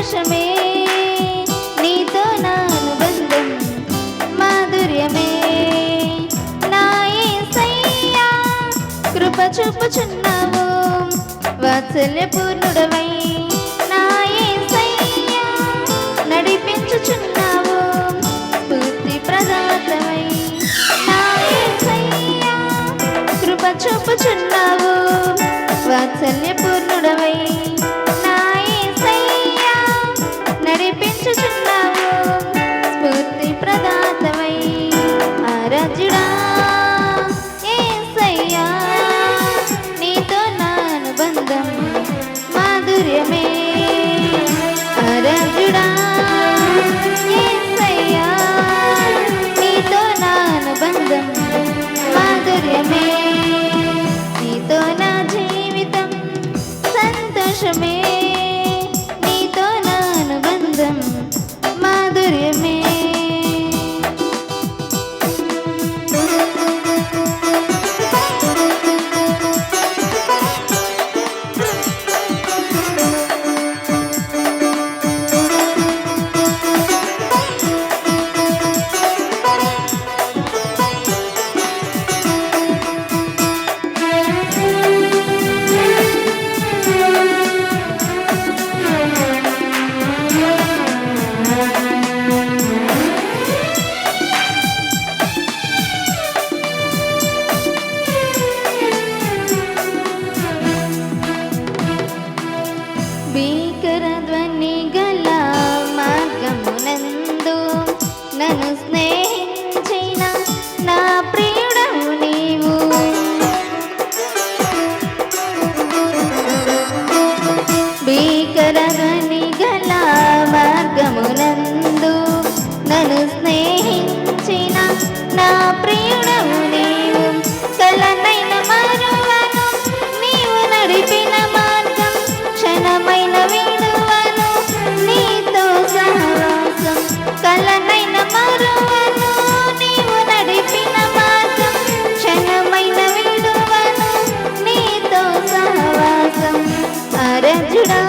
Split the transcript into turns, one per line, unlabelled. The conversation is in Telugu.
సంతోషమే నీతో నా అనుబంధం మాధుర్యమే నా యేసయ్యా కృప చూపుచున్నావు వాత్సల్య పూర్ణుడవై నా యేసయ్యా నడిపించుచున్నావు స్ఫూర్తి ప్రదాతమై నా యేసయ్యా కృప చూపుచున్నావు వాత్సల్య పూర్ణుడవై సంతోషమే స్నేహించిన నా ప్రియుడవు నీవు. కలనైన మరువను నీవు నడిపిన మార్గం క్షణమైన విడువను నీతో సహవాసం. కలనైన మరువను నీవు నడిపిన మార్గం క్షణమైన విడువను నీతో సహవాసం. అరజుడా